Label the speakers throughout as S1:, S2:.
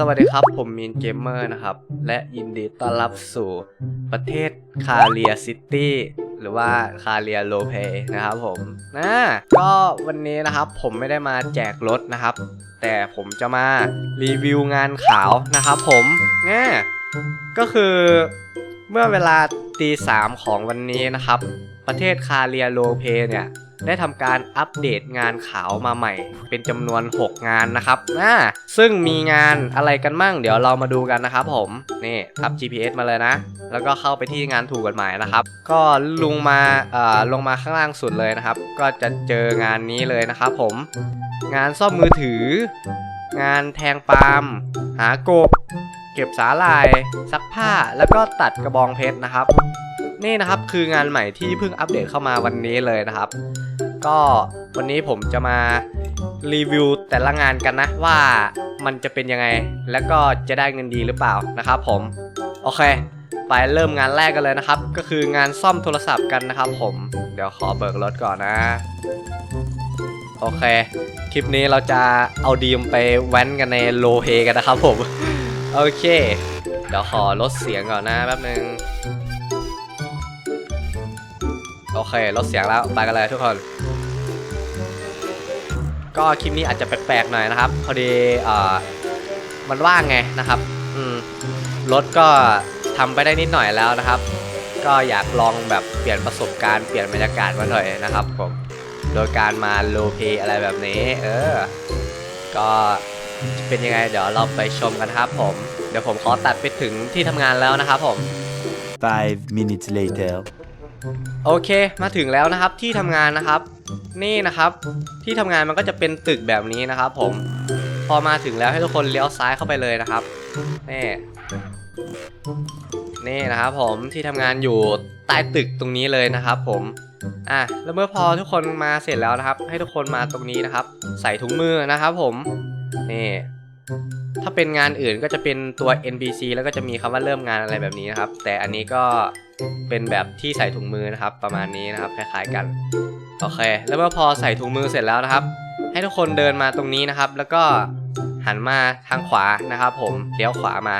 S1: สวัสดีครับ ผมมีนเกมเมอร์นะครับ และยินดีต้อนรับสู่ประเทศคาเรียซิตี้หรือว่าคาเรียโลเ y นะครับผมนะก็วันนี้นะครับผมไม่ได้มาแจกรถนะครับ แต่ผมจะมารีวิวงานขาวนะครับผมนะก็คือเมื่อเวลาตีสามของวันนี้นะครับ ประเทศคาเรียโลเ y เนี่ย ได้ทำการอัปเดตงานขาวมาใหม่ เป็นจำนวน 6 งานนะครับนะซึ่งมีงานอะไรกันมั่ง เดี๋ยวเรามาดูกันนะครับผม นี่ทับ GPS มาเลยนะ แล้วก็เข้าไปที่งานถูกกฎหมายนะครับ ก็ลงมาเอ่อลงมาข้างล่างสุดเลยนะครับ ก็จะเจองานนี้เลยนะครับผม งานซ่อมมือถือ งานแทงปาล์มหากบเก็บสาลาย ซักผ้าแล้วก็ตัดกระบองเพชรนะครับ นี่นะครับคืองานใหม่ที่เพิ่งอัปเดตเข้ามาวันนี้เลยนะครับ ก็วันนี้ผมจะมารีวิวแต่ละงานกันนะว่ามันจะเป็นยังไง แล้วก็จะได้เงินดีหรือเปล่านะครับผม โอเค ไปเริ่มงานแรกกันเลยนะครับ ก็คืองานซ่อมโทรศัพท์กันนะครับผมเดี๋ยวขอเบิกรถก่อนนะ โอเค คลิปนี้เราจะเอาดีมไปแว้นกันในโลเฮกันนะครับผม โอเค เดี๋ยวขอลดเสียงก่อนนะแป๊บนึง โอเคลดเสียงแล้วไปกันเลยทุกคน ก็คลิปนี้อาจจะแปลกๆหน่อยนะครับ พอดีเอ่อมันว่างไงนะครับ อืมรถก็ทำไปได้นิดหน่อยแล้วนะครับ ก็อยากลองแบบเปลี่ยนประสบการณ์เปลี่ยนบรรยากาศมาหน่อยนะครับผมโดยการมาโลเพอะไรแบบนี้ เออ ก็เป็นยังไงเดี๋ยวเราไปชมกันครับผม เดี๋ยวผมขอตัดไปถึงที่ทำงานแล้วนะครับผม
S2: Five minutes later.
S1: โอเคมาถึงแล้วนะครับที่ทำงานนะครับ นี่นะครับ ที่ทำงานมันก็จะเป็นตึกแบบนี้นะครับ ผมพอมาถึงแล้วให้ทุกคนเลี้ยวซ้ายเข้าไปเลยนะครับนี่นี่นะครับ ผมที่ทำงานอยู่ใต้ตึกตรงนี้เลยนะครับ ผมอะแล้วเมื่อพอทุกคนมาเสร็จแล้วนะครับ ให้ทุกคนมาตรงนี้นะครับ ใส่ถุงมือนะครับ ผมนี่ ถ้าเป็นงานอื่นก็จะเป็นตัว NPC แล้วก็จะมีคำว่าเริ่มงานอะไรแบบนี้นะครับ แต่อันนี้ก็เป็นแบบที่ใส่ถุงมือนะครับ ประมาณนี้นะครับคล้ายๆกันโอเค แล้วเมื่อพอใส่ถุงมือเสร็จแล้วนะครับ ให้ทุกคนเดินมาตรงนี้นะครับ แล้วก็หันมาทางขวานะครับ ผมเลี้ยวขวามา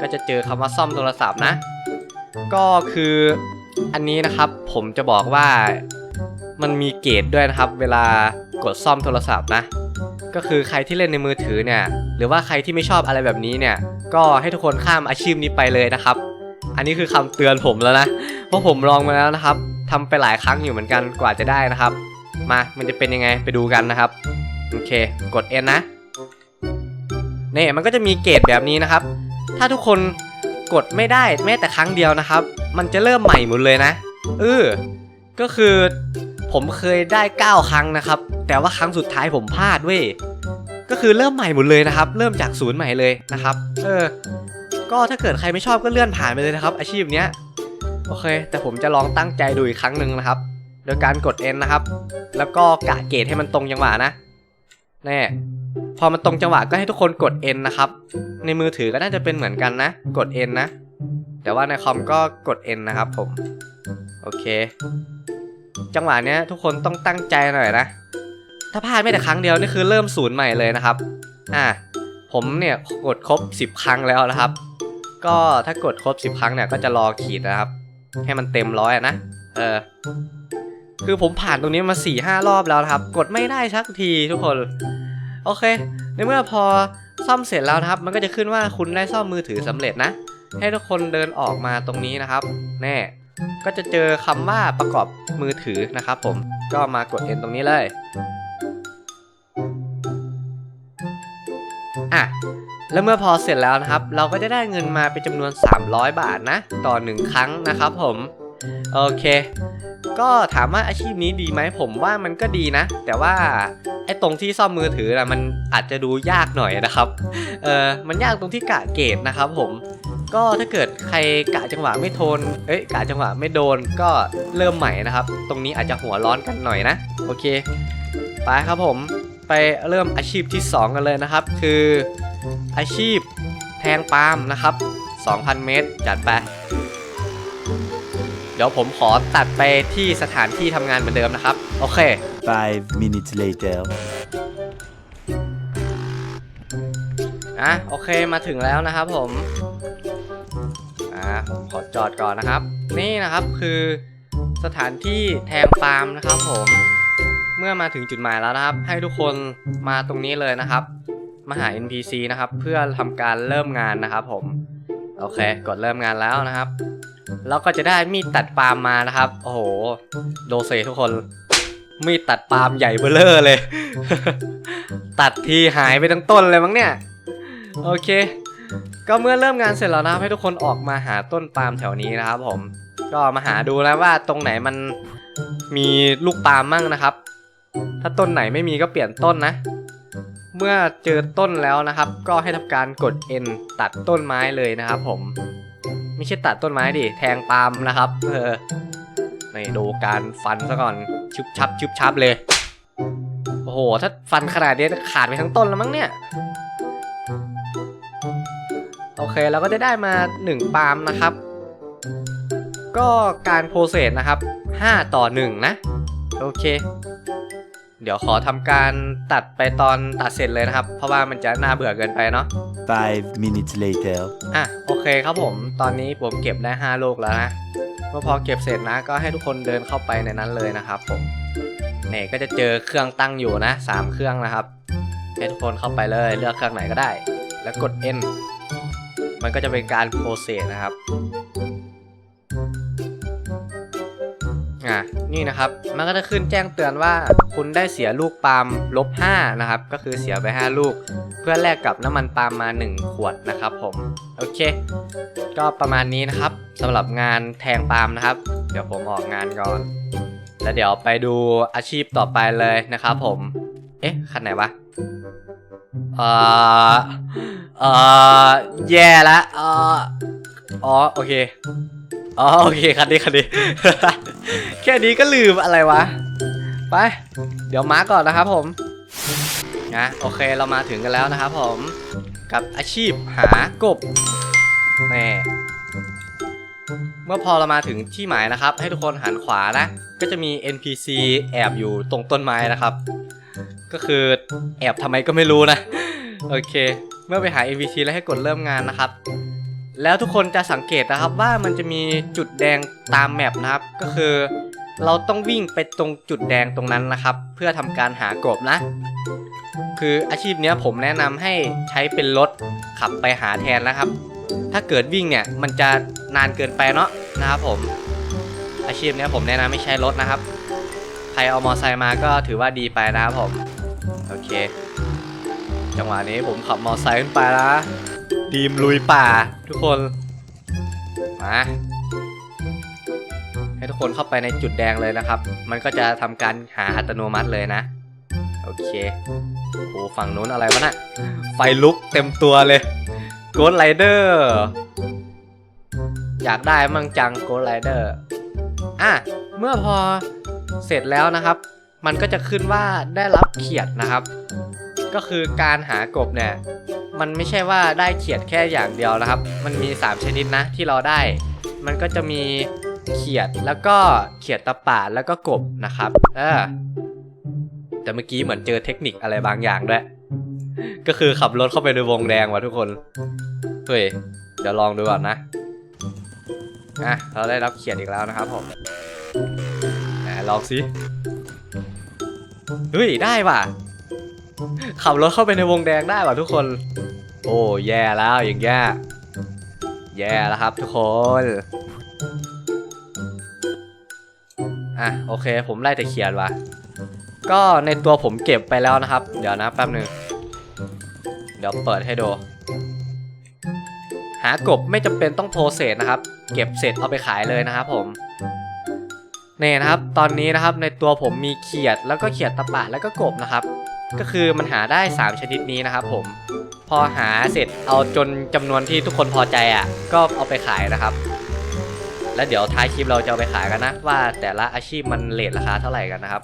S1: ก็จะเจอคำว่าซ่อมโทรศัพท์นะ ก็คืออันนี้นะครับผมจะบอกว่ามันมีเกรดด้วยนะครับ เวลากดซ่อมโทรศัพท์นะ ก็คือใครที่เล่นในมือถือเนี่ย หรือว่าใครที่ไม่ชอบอะไรแบบนี้เนี่ย ก็ให้ทุกคนข้ามอาชีพนี้ไปเลยนะครับ อันนี้คือคำเตือนผมแล้วนะ เพราะผมลองมาแล้วนะครับทำไปหลายครั้งอยู่เหมือนกันกว่าจะได้นะครับ มา มันจะเป็นยังไงไปดูกันนะครับ โอเค กด N นะ นี่มันก็จะมีเกรดแบบนี้นะครับ ถ้าทุกคนกดไม่ได้แม้แต่ครั้งเดียวนะครับ มันจะเริ่มใหม่หมดเลยนะ เออ ก็คือ ผมเคยได้ 9 ครั้งนะครับ แต่ว่าครั้งสุดท้ายผมพลาดเว้ยก็คือเริ่มใหม่หมดเลยนะครับ เริ่มจากศูนย์ใหม่เลยนะครับ เออ ก็ถ้าเกิดใครไม่ชอบก็เลื่อนผ่านไปเลยนะครับ อาชีพเนี้ยโอเค แต่ผมจะลองตั้งใจดูอีกครั้งหนึ่งนะครับ โดยการกด N นะครับ แล้วก็กะเกตให้มันตรงจังหวะนะแน่พอมันตรงจังหวะก็ให้ทุกคนกด N นะครับ ในมือถือก็น่าจะเป็นเหมือนกันนะ กด N นะ แต่ว่าในคอมก็กด N นะครับผม โอเค จังหวะเนี้ยทุกคนต้องตั้งใจหน่อยนะ ถ้าพลาดไม่แต่ครั้งเดียวนี่คือเริ่มศูนย์ใหม่เลยนะครับ อ่า ผมเนี่ยกดครบ 10 ครั้งแล้วนะครับ ก็ถ้ากดครบ 10 ครั้งเนี่ยก็จะรอขีดนะครับ ให้มันเต็มร้อยนะ เออ คือผมผ่านตรงนี้มา4ี่ห้ารอบแล้วนะครับ กดไม่ได้สักทีทุกคน โอเค ในเมื่อพอซ่อมเสร็จแล้วนะครับ มันก็จะขึ้นว่าคุณได้ซ่อมมือถือสำเร็จนะ ให้ทุกคนเดินออกมาตรงนี้นะครับ แน่ ก็จะเจอคำว่าประกอบมือถือนะครับผมก็มากด N ตรงนี้เลยอะแล้วเมื่อพอเสร็จแล้วนะครับ เราก็จะได้เงินมาเป็นจำนวน 300 บาทนะ ต่อ 1 ครั้งนะครับผม โอเค ก็ถามว่าอาชีพนี้ดีไหมผมว่ามันก็ดีนะ แต่ว่าไอ้ตรงที่ซ่อมมือถือนะมันอาจจะดูยากหน่อยนะครับ เออมันยากตรงที่กะเกตนะครับผม ก็ถ้าเกิดใครกะจังหวะไม่โทน เอ้ยกะจังหวะไม่โดนก็เริ่มใหม่นะครับ ตรงนี้อาจจะหัวร้อนกันหน่อยนะ โอเค ไปครับผม ไปเริ่มอาชีพที่ 2 กันเลยนะครับ คืออาชีพแทงปาล์มนะครับ 2,000 เมตร จัดไป เดี๋ยวผมขอตัดไปที่สถานที่ทำงานเหมือนเดิมนะครับ โอเค
S2: Five minutes later.
S1: อะโอเคมาถึงแล้วนะครับผม อ่าผมขอจอดก่อนนะครับ นี่นะครับคือสถานที่แทงปาล์มนะครับผม เมื่อมาถึงจุดหมายแล้วนะครับ ให้ทุกคนมาตรงนี้เลยนะครับ มาหา NPC นะครับ เพื่อทำการเริ่มงานนะครับ ผม โอเค กดเริ่มงานแล้วนะครับ แล้วก็จะได้มีดตัดปาล์มมานะครับ โอ้โห โดเซทุกคน มีดตัดปาล์มใหญ่เบ้อเร่อเลย ตัดทีหายไปทั้งต้นเลยมั้งเนี่ย โอเค ก็เมื่อเริ่มงานเสร็จแล้วนะครับให้ทุกคนออกมาหาต้นปาล์มแถวนี้นะครับผม ก็มาหาดูนะว่าตรงไหนมันมีลูกปาล์มมั่งนะครับ ถ้าต้นไหนไม่มีก็เปลี่ยนต้นนะ เมื่อเจอต้นแล้วนะครับ ก็ให้ทำการกด N ตัดต้นไม้เลยนะครับ ผม ไม่ใช่ตัดต้นไม้ดิแทงปาล์มนะครับ เออในดูการฟันซะก่อนชุบชับชุบชับเลยโอ้โห ถ้าฟันขนาดนี้ขาดไปทั้งต้นแล้วมั้งเนี่ย โอเคเราก็จะได้มา 1 ปาล์มนะครับ ก็การโปรเซสนะครับ 5 ต่อ 1 นะ โอเค เดี๋ยวขอทำการตัดไปตอนตัดเสร็จเลยนะครับ เพราะว่ามันจะน่าเบื่อเกินไปเนาะ
S2: Five minutes later.
S1: อะโอเคครับผม ตอนนี้ผมเก็บได้ 5 ลูกแล้วนะเมื่อพอเก็บเสร็จนะ ก็ให้ทุกคนเดินเข้าไปในนั้นเลยนะครับผมเนี่ยก็จะเจอเครื่องตั้งอยู่นะ3เครื่องนะครับให้ทุกคนเข้าไปเลยเลือกเครื่องไหนก็ได้ แล้วกด N มันก็จะเป็นการโปรเซสนะครับอะนี่นะครับ มันก็จะขึ้นแจ้งเตือนว่าคุณได้เสียลูกปาล์มลบ5นะครับ ก็คือเสียไป 5 ลูก เพื่อแลกกับน้ำมันปาล์มมา 1 ขวดนะครับผม โอเค ก็ประมาณนี้นะครับสำหรับงานแทงปาล์มนะครับ เดี๋ยวผมออกงานก่อน แล้วเดี๋ยวไปดูอาชีพต่อไปเลยนะครับผม เอ๊ะ คันไหนวะ เอ่อ เออแย่ละเอออ๋อโอเคอ๋อโอเคคันนี้คันนี้ แค่นี้ก็ลืมอะไรวะ ไป เดี๋ยวมาร์กก่อนนะครับผมนะโอเคเรามาถึงกันแล้วนะครับผมกับอาชีพหากบแน่เมื่อพอเรามาถึงที่หมายนะครับ ให้ทุกคนหันขวานะ ก็จะมี NPC แอบอยู่ตรงต้นไม้นะครับ ก็คือแอบทำไมก็ไม่รู้นะ โอเค เมื่อไปหา NPC แล้วให้กดเริ่มงานนะครับ แล้วทุกคนจะสังเกตนะครับว่ามันจะมีจุดแดงตามแมปนะครับ ก็คือ เราต้องวิ่งไปตรงจุดแดงตรงนั้นนะครับ เพื่อทำการหากบนะ คืออาชีพเนี้ยผมแนะนำให้ใช้เป็นรถขับไปหาแทนนะครับ ถ้าเกิดวิ่งเนี่ยมันจะนานเกินไปเนาะนะครับผม อาชีพเนี้ยผมแนะนำไม่ใช้รถนะครับ ใครเอามอไซค์มาก็ถือว่าดีไปนะครับผม โอเค จังหวะนี้ผมขับมอไซค์ขึ้นไปแล้วดีมลุยป่า ทุกคน มาให้ทุกคนเข้าไปในจุดแดงเลยนะครับ มันก็จะทำการหาอัตโนมัติเลยนะ โอเคโอ้ฝั่งนู้นอะไรวะน่ะ ไฟลุกเต็มตัวเลยโกดไรเดอร์อยากได้มั่งจังโกดไรเดอร์อะ เมื่อพอเสร็จแล้วนะครับ มันก็จะขึ้นว่าได้รับเขียดนะครับ ก็คือการหากบเนี่ยมันไม่ใช่ว่าได้เขียดแค่อย่างเดียวนะครับ มันมี 3 ชนิดนะที่เราได้ มันก็จะมีเขียดแล้วก็เขียดตะปาดแล้วก็กบนะครับ เออแต่เมื่อกี้เหมือนเจอเทคนิคอะไรบางอย่างด้วย ก็คือขับรถเข้าไปในวงแดงว่ะทุกคน เฮ้ย เดี๋ยวลองดูก่อนนะ อะ เราได้รับเขียนอีกแล้วนะครับผมอะลองสิ เฮ้ย ได้ว่ะ ขับรถเข้าไปในวงแดงได้ว่ะทุกคน โอ้แย่แล้วอย่างแย่แย่แล้วครับทุกคนอะโอเค ผมไล่แต่เขียนว่ะก็ในตัวผมเก็บไปแล้วนะครับ เดี๋ยวนะแป๊บหนึ่งเดี๋ยวเปิดให้ดู หากบไม่จำเป็นต้องโพสเซสนะครับ เก็บเสร็จเอาไปขายเลยนะครับผมนี่นะครับ ตอนนี้นะครับในตัวผมมีเขียดแล้วก็เขียดตะปะแล้วก็กบนะครับ ก็คือมันหาได้ 3 ชนิดนี้นะครับผม พอหาเสร็จเอาจนจำนวนที่ทุกคนพอใจอะ ก็เอาไปขายนะครับ แล้วเดี๋ยวท้ายคลิปเราจะเอาไปขายกันนะ ว่าแต่ละอาชีพมันเลทราคาเท่าไหร่กันนะครับ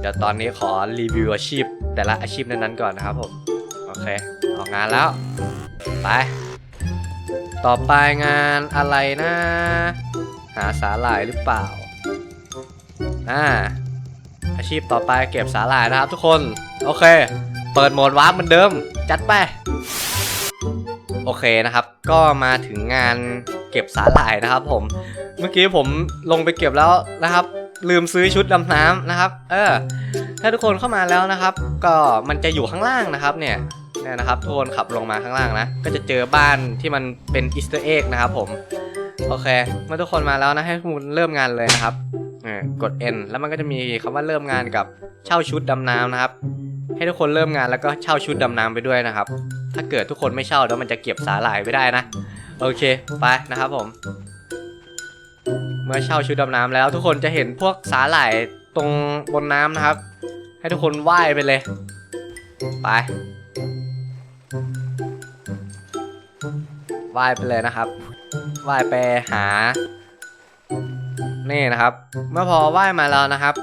S1: เดี๋ยวตอนนี้ขอรีวิวอาชีพ แต่ละอาชีพนั้นๆก่อนนะครับผม โอเค ออกงานแล้ว ไป ต่อไปงานอะไรนะ หาสาหร่ายหรือเปล่า อ่าอาชีพต่อไปเก็บสาหร่ายนะครับทุกคน โอเค เปิดโหมดวาร์ปเหมือนเดิม จัดไป โอเคนะครับ ก็มาถึงงานเก็บสาหร่ายนะครับผม เมื่อกี้ผมลงไปเก็บแล้วนะครับ ลืมซื้อชุดดำน้ำนะครับ เออ ถ้าทุกคนเข้ามาแล้วนะครับ ก็มันจะอยู่ข้างล่างนะครับ เนี่ยเนี่ยนะครับทุกคนขับลงมาข้างล่างนะ ก็จะเจอบ้านที่มันเป็นอีสเตอร์เอ็กนะครับผม โอเค เมื่อทุกคนมาแล้วนะให้ทุกคนเริ่มงานเลยนะครับเออกด N แล้วมันก็จะมีคำว่าเริ่มงานกับเช่าชุดดำน้ำนะครับ ให้ทุกคนเริ่มงานแล้วก็เช่าชุดดำน้ำไปด้วยนะครับ ถ้าเกิดทุกคนไม่เช่าเดี๋ยวมันจะเก็บสาหร่ายไม่ได้นะ โอเคไปนะครับผม เมื่อเช่าชุดดำน้ำแล้ว ทุกคนจะเห็นพวกสาหร่ายตรงบนน้ำนะครับ ให้ทุกคนว่ายไปเลย ไปว่ายไปเลยนะครับ ว่ายไปหา นี่นะครับ เมื่อพอว่ายมาแล้วนะครับ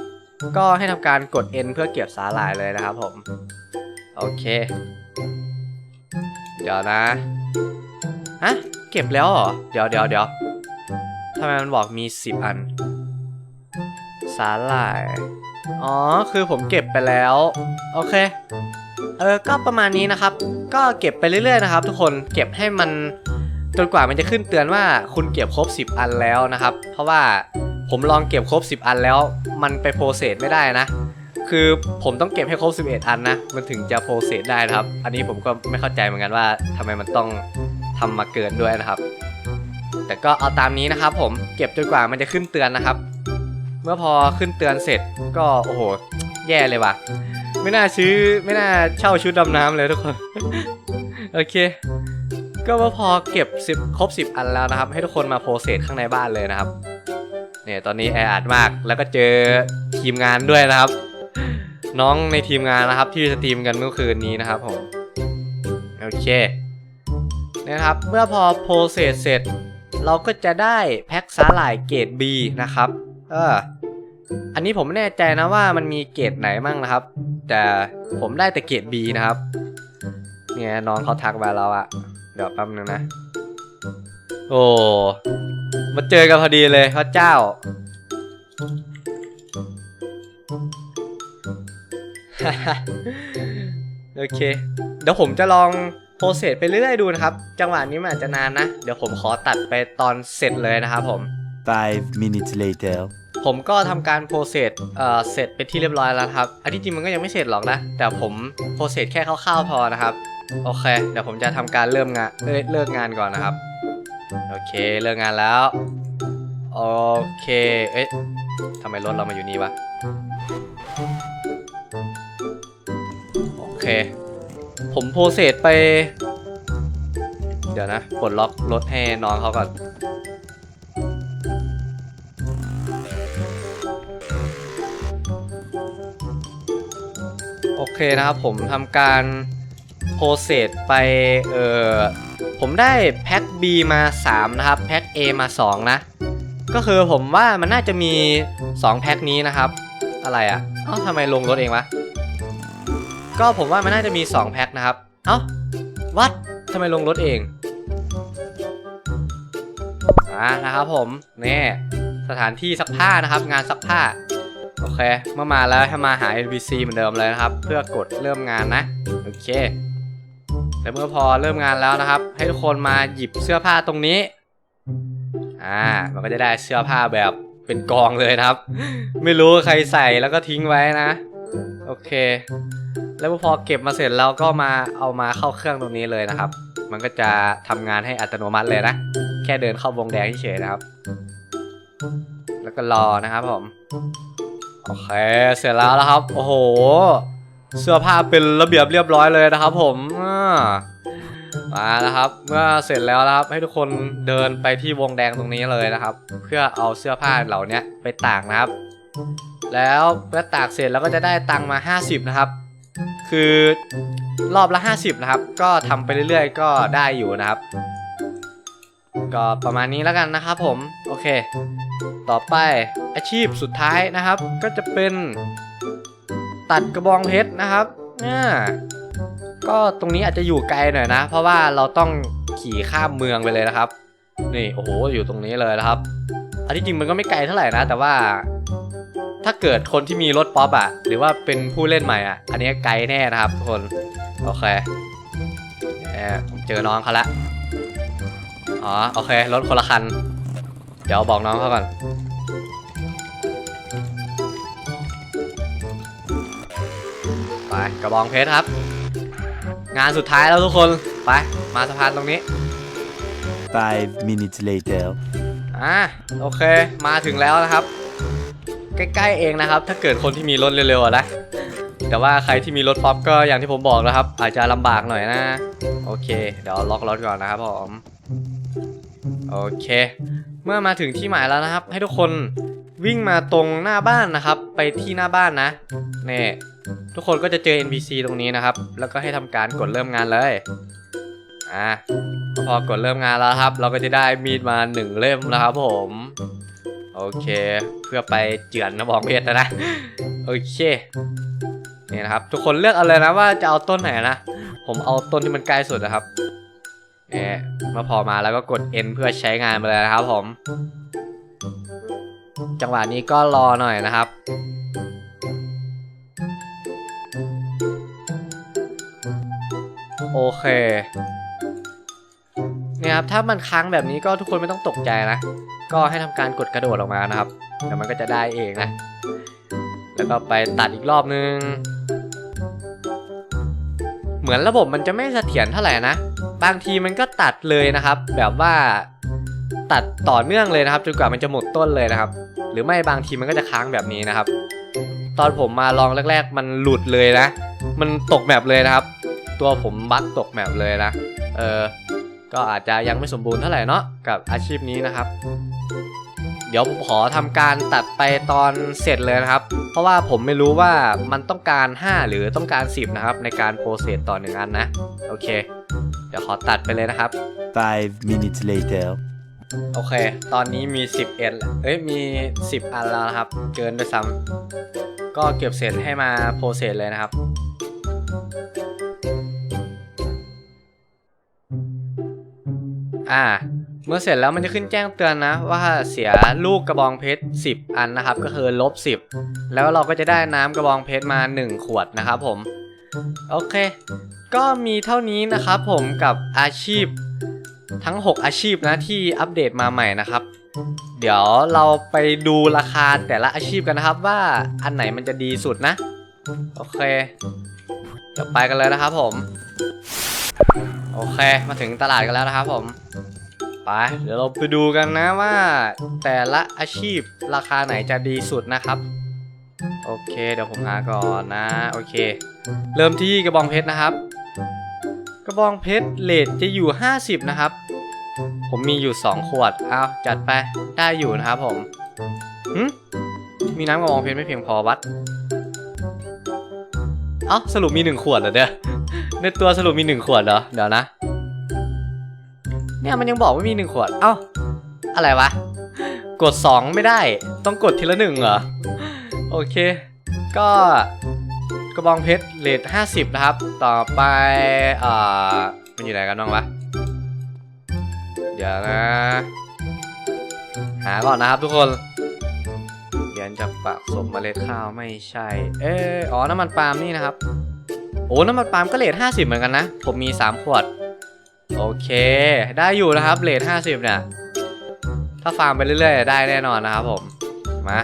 S1: ก็ให้ทำการกด N เพื่อเก็บสาหร่ายเลยนะครับผม โอเค เดี๋ยวนะฮะเก็บแล้วเหรอ เดี๋ยวเดี๋ยวเดี๋ยวทำไมมันบอกมี 10 อัน สาหร่าย อ๋อ คือผมเก็บไปแล้ว โอเค เออ ก็ประมาณนี้นะครับ ก็เก็บไปเรื่อยๆนะครับ ทุกคน เก็บให้มัน จนกว่ามันจะขึ้นเตือนว่าคุณเก็บครบ 10 อันแล้วนะครับ เพราะว่าผมลองเก็บครบ 10 อันแล้ว มันไปโปรเซสไม่ได้นะ คือผมต้องเก็บให้ครบ 11 อันนะ มันถึงจะโปรเซสได้นะครับ อันนี้ผมก็ไม่เข้าใจเหมือนกันว่าทำไมมันต้องทำมาเกินด้วยนะครับ แต่ก็เอาตามนี้นะครับ ผมเก็บจนกว่ามันจะขึ้นเตือนนะครับ เมื่อพอขึ้นเตือนเสร็จก็โอ้โห แย่เลยว่ะ ไม่น่าซื้อไม่น่าเช่าชุดดำน้ำเลยทุกคน โอเค ก็ว่าพอเก็บ 10 ครบ 10 อันแล้วนะครับ ให้ทุกคนมาโปรเซสข้างในบ้านเลยนะครับ เนี่ยตอนนี้แออัดมากแล้วก็เจอทีมงานด้วยนะครับ น้องในทีมงานนะครับ ที่สตรีมกันเมื่อคืนนี้นะครับผมโอเคเนี่ยนะครับ เมื่อพอโปรเซสเสร็จ เราก็จะได้แพ็คสาหร่ายเกรด B นะครับเอออันนี้ผมไม่แน่ใจนะว่ามันมีเกรดไหนมั่งนะครับ แต่ผมได้แต่เกรด B นะครับ เนี่ยน้องเขาทักมาแล้วอะ ดี๋ยวแป๊บนึงนะ โอ้มาเจอกันพอดีเลยพระเจ้า โอเค เดี๋ยวผมจะลองโปรเซสไปเรื่อยๆดูนะครับ จังหวะนี้มันอาจจะนานนะ เดี๋ยวผมขอตัดไปตอนเสร็จเลยนะครับผม
S2: Five minutes later.
S1: ผมก็ทำการโปรเซสเอ่อ เสร็จไปที่เรียบร้อยแล้วนะครับ อันที่จริงมันก็ยังไม่เสร็จหรอกนะ แต่ผมโปรเซสแค่คร่าวๆพอนะครับ โอเค เดี๋ยวผมจะทำการเริ่มงานเอ้ยเลิกงานก่อนนะครับ โอเค เลิกงานแล้ว โอเค เอ๊ะทำไมรถเรามาอยู่นี่วะ โอเค ผมโปรเซสไป เดี๋ยวนะปลดล็อกรถให้น้องเขาก่อนโอเคนะครับผมทำการ โปรเซสไปเออผมได้แพ็ค B มา 3 นะครับ แพ็ค A มา 2 นะ ก็คือผมว่ามันน่าจะมี 2 แพ็คนี้นะครับ อะไรอะ่ะเอ้าทำไมลงรถเองวะ ก็ผมว่ามันน่าจะมี 2 แพ็คนะครับ เอ้าวัดทำไมลงรถเองอ่านะครับผมนี่สถานที่ซักผ้านะครับ งานซักผ้า โอเค เมื่อมาแล้วให้มาหา NPC เหมือนเดิมเลยนะครับ เพื่อกดเริ่มงานนะ โอเค แต่เมื่อพอเริ่มงานแล้วนะครับ ให้ทุกคนมาหยิบเสื้อผ้าตรงนี้ อ่า มันก็จะได้เสื้อผ้าแบบเป็นกองเลยครับ ไม่รู้ใครใส่แล้วก็ทิ้งไว้นะ โอเค แล้วพอเก็บมาเสร็จแล้วก็มาเอามาเข้าเครื่องตรงนี้เลยนะครับ มันก็จะทำงานให้อัตโนมัติเลยนะ แค่เดินเข้าวงแดงเฉยนะครับ แล้วก็รอนะครับผม โอเค เสร็จแล้วนะครับ โอ้โห เสื้อผ้าเป็นระเบียบเรียบร้อยเลยนะครับ ผมมาแล้วครับ เมื่อเสร็จแล้วนะครับ ให้ทุกคนเดินไปที่วงแดงตรงนี้เลยนะครับ เพื่อเอาเสื้อผ้าเหล่านี้ไปตากนะครับ แล้วเมื่อตากเสร็จแล้วก็จะได้ตังมา 50 นะครับ คือรอบละ 50 นะครับ ก็ทำไปเรื่อยๆ ก็ได้อยู่นะครับก็ประมาณนี้แล้วกันนะครับผม โอเค ต่อไปอาชีพสุดท้ายนะครับ ก็จะเป็น ตัดกระบองเพชรนะครับนี่ยก็ตรงนี้อาจจะอยู่ไกลหน่อยนะ เพราะว่าเราต้องขี่ข้ามเมืองไปเลยนะครับ นี่โอ้โหอยู่ตรงนี้เลยนะครับ อันที่จริงมันก็ไม่ไกลเท่าไหร่นะ แต่ว่า ถ้าเกิดคนที่มีรถป๊อปอะหรือว่าเป็นผู้เล่นใหม่อะอันนี้ไกลแน่นะครับทุกคนโอเคเอ่อผมเจอน้องเขาละอ๋อโอเครถคนละคัน เดี๋ยวบอกน้องเขาก่อน กระบองเพชรครับ งานสุดท้ายแล้วทุกคน ไป มาสะพานตรงนี้
S2: Five minutes later.
S1: อ่าโอเค มาถึงแล้วนะครับ ใกล้ๆเองนะครับ ถ้าเกิดคนที่มีรถเร็วๆอะนะ แต่ว่าใครที่มีรถป๊อปก็อย่างที่ผมบอกนะครับ อาจจะลำบากหน่อยนะ โอเค เดี๋ยวล็อกรถก่อนนะครับผม โอเค เมื่อมาถึงที่หมายแล้วนะครับ ให้ทุกคน วิ่งมาตรงหน้าบ้านนะครับ ไปที่หน้าบ้านนะนี่ทุกคนก็จะเจอ NPC ตรงนี้นะครับ แล้วก็ให้ทำการกดเริ่มงานเลยอ่าพอกดเริ่มงานแล้วครับ เราก็จะได้มีดมาหนึ่งเล่มนะครับผมโอเค เพื่อไปเจือนนะบอกเพชรนะนะโอเคนี่นะครับ ทุกคนเลือกเอาเลยนะว่าจะเอาต้นไหนนะ ผมเอาต้นที่มันใกล้สุดนะครับเอ๊มาพอมาแล้วก็กด N เพื่อใช้งานไปเลยนะครับผม จังหวะนี้ก็รอหน่อยนะครับ โอเคเนี่ยครับถ้ามันค้างแบบนี้ก็ทุกคนไม่ต้องตกใจนะ ก็ให้ทำการกดกระโดดออกมานะครับเดี๋ยวมันก็จะได้เองนะ แล้วก็ไปตัดอีกรอบนึง เหมือนระบบมันจะไม่เสถียรเท่าไหร่นะ บางทีมันก็ตัดเลยนะครับ แบบว่าตัดต่อเนื่องเลยนะครับจนกว่ามันจะหมดต้นเลยนะครับ หรือไม่บางทีมันก็จะค้างแบบนี้นะครับ ตอนผมมาลองแรก ๆ มันหลุดเลยนะ มันตกแมปเลยนะครับ ตัวผมบั๊กตกแมปเลยนะเออก็อาจจะยังไม่สมบูรณ์เท่าไหร่เนาะกับอาชีพนี้นะครับ เดี๋ยวผมขอทำการตัดไปตอนเสร็จเลยนะครับ เพราะว่าผมไม่รู้ว่ามันต้องการ 5 หรือต้องการ 10 นะครับ ในการโปรเซสต่อหนึ่งอันนะ โอเค เดี๋ยวขอตัดไปเลยนะครับ
S2: Five minutes later.
S1: โอเค ตอนนี้มี 10เอ็นเอ้ย มี 10 อันแล้วครับ เกินด้วยซ้ำก็เก็บเสร็จให้มาโปรเซสเลยนะครับ อ่า เมื่อเสร็จแล้วมันจะขึ้นแจ้งเตือนนะ ว่าเสียลูกกระบองเพชร 10 อันนะครับ ก็คือลบ 10 แล้วเราก็จะได้น้ำกระบองเพชรมา 1 ขวดนะครับผม โอเค ก็มีเท่านี้นะครับผมกับอาชีพ ทั้ง 6 อาชีพนะที่อัปเดตมาใหม่นะครับ เดี๋ยวเราไปดูราคาแต่ละอาชีพกันนะครับว่าอันไหนมันจะดีสุดนะ โอเคเดี๋ยวไปกันเลยนะครับผม โอเคมาถึงตลาดกันแล้วนะครับผมไปเดี๋ยวเราไปดูกันนะว่า แต่ละอาชีพราคาไหนจะดีสุดนะครับ โอเค เดี๋ยวผมหาก่อนนะ โอเค เริ่มที่กระบองเพชรนะครับ ระบองเพชรเลทจะอยู่ 50 นะครับ ผมมีอยู่ 2 ขวดเอาจัดไปได้อยู่นะครับผมหึมีน้ำกระบองเพชรไม่เพียงพอวัด เอ้าสรุปมี 1 ขวดเหรอเด้อในตัวสรุปมี 1 ขวดเหรอเดี๋ยวนะเนี่ยมันยังบอกว่ามี 1 ขวด เอ้าอะไรวะ กด 2 ไม่ได้ต้องกดทีละหนึ่งเหรอ โอเค ก็ ระบองเพชรเลท50นะครับ ต่อไปอ่ามันอยู่ไหนกันบ้างวะ เดี๋ยวนะ หาก่อนนะครับทุกคนเรียนจะปะสมเมล็ดข้าวไม่ใช่ เอออ๋อน้ำมันปาล์มนี่นะครับ โอ้น้ำมันปาล์มก็เลท50เหมือนกันนะ ผมมี3ขวด โอเค ได้อยู่นะครับเลท50เนี่ยถ้าฟาร์มไปเรื่อยๆ ได้แน่นอนนะครับผม มา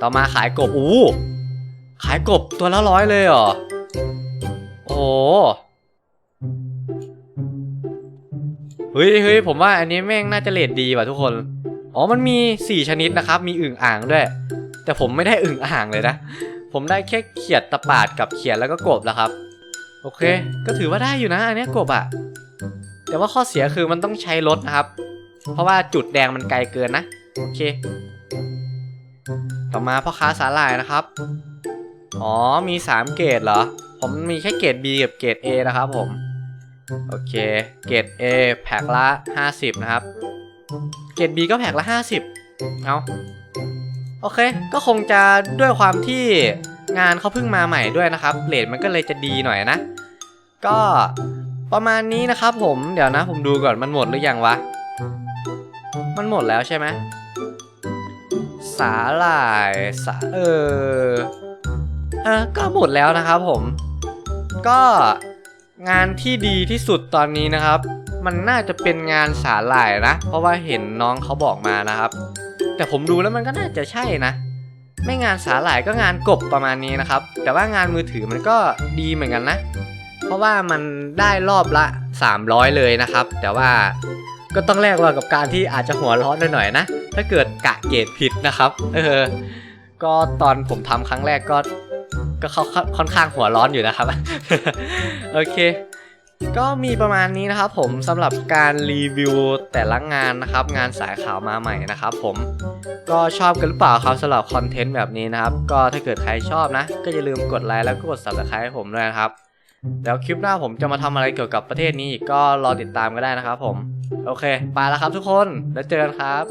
S1: ต่อมาขายกบ อู้ ขายกบตัวละร้อยเลยเหรอ โอ้โหเฮ้ยเฮ้ยผมว่าอันนี้แม่งน่าจะเลทดีว่ะทุกคน อ๋อมันมี 4 ชนิดนะครับ มีอึ่งอ่างด้วย แต่ผมไม่ได้อึ่งอ่างเลยนะ ผมได้แค่เขียดตะปาดกับเขียดแล้วก็กบแล้วครับ โอเค ก็ถือว่าได้อยู่นะอันนี้กบอะแต่ว่าข้อเสียคือมันต้องใช้รถนะครับ เพราะว่าจุดแดงมันไกลเกินนะ โอเค ต่อมาพ่อค้าสาหร่ายนะครับ อ๋อ มี 3 เกรดเหรอ ผมมีแค่เกรด B กับเกรด A นะครับผม โอเค เกรด A แพ็คละ 50 นะครับ เกรด B ก็แพ็คละ 50 เอาโอเค ก็คงจะด้วยความที่งานเขาเพิ่งมาใหม่ด้วยนะครับเรทมันก็เลยจะดีหน่อยนะ ก็ประมาณนี้นะครับผม เดี๋ยวนะ ผมดูก่อนมันหมดหรือยังวะ มันหมดแล้วใช่ไหมสาหร่ายสาเออ ออก็หมดแล้วนะครับผม ก็งานที่ดีที่สุดตอนนี้นะครับ มันน่าจะเป็นงานสาหร่ายนะ เพราะว่าเห็นน้องเขาบอกมานะครับ แต่ผมดูแล้วมันก็น่าจะใช่นะ ไม่งานสาหร่ายก็งานกบประมาณนี้นะครับ แต่ว่างานมือถือมันก็ดีเหมือนกันนะ เพราะว่ามันได้รอบละ 300 เลยนะครับ แต่ว่าก็ต้องแลกว่ากับการที่อาจจะหัวร้อนหน่อยๆนะ ถ้าเกิดกะเกรดผิดนะครับ เออ ก็ตอนผมทำครั้งแรกก็ ก็เขาค่อนข้างหัวร้อนอยู่นะครับ โอเค ก็มีประมาณนี้นะครับผมสำหรับการรีวิวแต่ละงานนะครับ งานสายข่าวมาใหม่นะครับผมก็ชอบกันหรือเปล่าครับสำหรับคอนเทนต์แบบนี้นะครับ ก็ถ้าเกิดใครชอบนะ ก็อย่าลืมกดไลค์แล้วก็กด subscribe ให้ผมด้วยนะครับแล้วคลิปหน้าผมจะมาทำอะไรเกี่ยวกับประเทศนี้อีกก็รอติดตามก็ได้นะครับผม โอเค ไปแล้วครับทุกคน แล้วเจอกันครับ